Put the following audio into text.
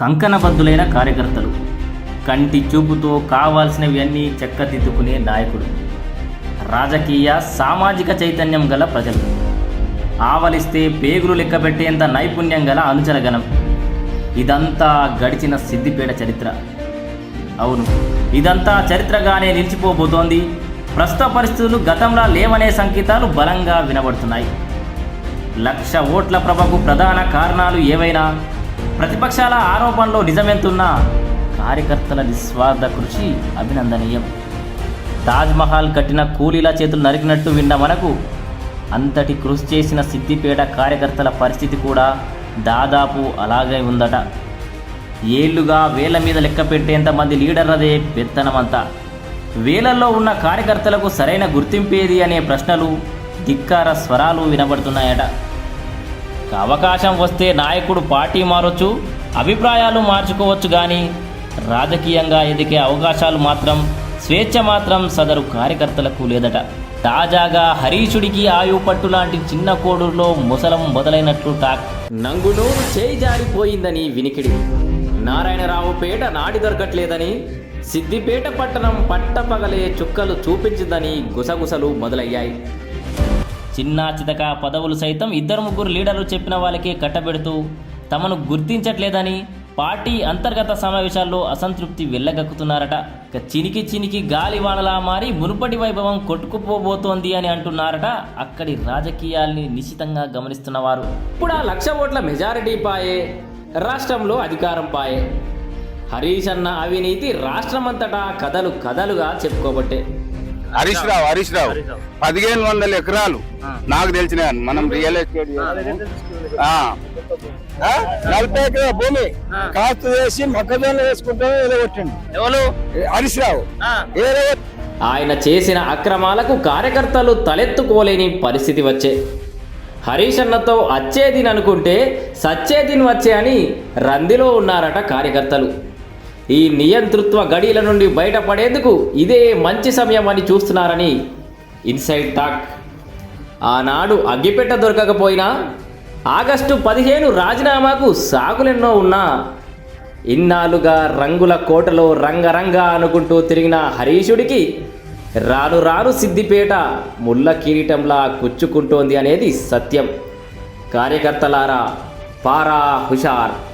కంకణబద్ధులైన కార్యకర్తలు. కంటి చూపుతో కావాల్సినవన్నీ చెక్కదిద్దుకునే నాయకుడు. రాజకీయ సామాజిక చైతన్యం గల ప్రజలు. ఆవలిస్తే పేగులు లెక్కబెట్టేంత నైపుణ్యం గల అనుచరగణం ఇదంతా గడిచిన సిద్దిపేట చరిత్ర. అవును ఇదంతా చరిత్రగానే నిలిచిపోబోతోంది. ప్రస్తుత పరిస్థితులు గతంలో లేవనే సంకేతాలు బలంగా వినబడుతున్నాయి. లక్ష ఓట్ల ప్రభకు ప్రధాన కారణాలు ఏవైనా? ప్రతిపక్షాల ఆరోపణలో నిజమెంతున్నా కార్యకర్తల నిస్వార్థ కృషి అభినందనీయం. తాజ్మహల్ కట్టిన కూలీల చేతులు నరికినట్టు విన్న మనకు అంతటి కృషి చేసిన సిద్దిపేట కార్యకర్తల పరిస్థితి కూడా దాదాపు అలాగే ఉందట. ఏళ్ళుగా వేల మీద లెక్క పెట్టేంత మంది లీడర్లదే పెత్తనమంతా. వేలల్లో ఉన్న కార్యకర్తలకు సరైన గుర్తింపేది అనే ప్రశ్నలు ధిక్కార స్వరాలు వినబడుతున్నాయట. అవకాశం వస్తే నాయకుడు పార్టీ మారొచ్చు అభిప్రాయాలు మార్చుకోవచ్చు కానీ రాజకీయంగా ఎదిగే అవకాశాలు మాత్రం స్వేచ్ఛ మాత్రం సదరు కార్యకర్తలకు లేదట. తాజాగా హరీషుడికి ఆయు పట్టు లాంటి చిన్న కోడుల్లో ముసలం మొదలైనట్లు టాక్. నంగునూరు చేయి జారిపోయిందని వినికిడి. నారాయణరావు పేట నాడి దొరకట్లేదని సిద్దిపేట పట్టణం పట్టపగలే చుక్కలు చూపించిందని గుసగుసలు మొదలయ్యాయి. చిన్న చితక పదవులు సైతం ఇద్దరు ముగ్గురు లీడర్లు చెప్పిన వాళ్ళకే కట్టబెడుతూ తమను గుర్తించట్లేదని పార్టీ అంతర్గత సమావేశాల్లో అసంతృప్తి వెళ్ళగక్కుతున్నారట ఇక చినికి చినికి గాలి వానలా మారి మునుపటి వైభవం కొట్టుకుపోబోతోంది అని అంటున్నారట అక్కడి రాజకీయాల్ని నిశితంగా గమనిస్తున్నవారు. ఇప్పుడు ఆ లక్ష ఓట్ల మెజారిటీ పాయే రాష్ట్రంలో అధికారం పాయే. హరీష్ అన్న అవినీతి రాష్ట్రమంతటా కథలు కథలుగా చెప్పుకోబట్టే. హరీష్ రావు హరీష్ రావు. పదిహేను వందల ఎకరాలు నాకు తెలిసిన మనం రియల్ ఎస్టేట్? నలభై ఎకరాల భూమి కాస్తు వేసి మొక్కజొన్న వేసుకుంటాం ఎలగొట్టండి ఎవరు? హరీష్ రావు. ఆయన చేసిన అక్రమాలకు కార్యకర్తలు తలెత్తుకోలేని పరిస్థితి వచ్చే. హరీష్ అన్నతో అచ్చేదిని అనుకుంటే సచ్చేదిని వచ్చే అని రందిలో ఉన్నారట కార్యకర్తలు. ఈ నియంతృత్వ గడిల నుండి బయటపడేందుకు ఇదే మంచి సమయం అని చూస్తున్నారని ఇన్సైడ్ టాక్. ఆనాడు అగ్గిపెట్ట దొరకకపోయినా ఆగస్టు పదిహేను రాజీనామాకు సాగులెన్నో ఉన్నా ఇన్నాళ్ళుగా రంగుల కోటలో రంగరంగ అనుకుంటూ తిరిగిన హరీషుడికి రాను రాను సిద్దిపేట ముళ్ళ కిరీటంలా కుచ్చుకుంటోంది అనేది సత్యం. కార్యకర్తలారా పారా హుషార్.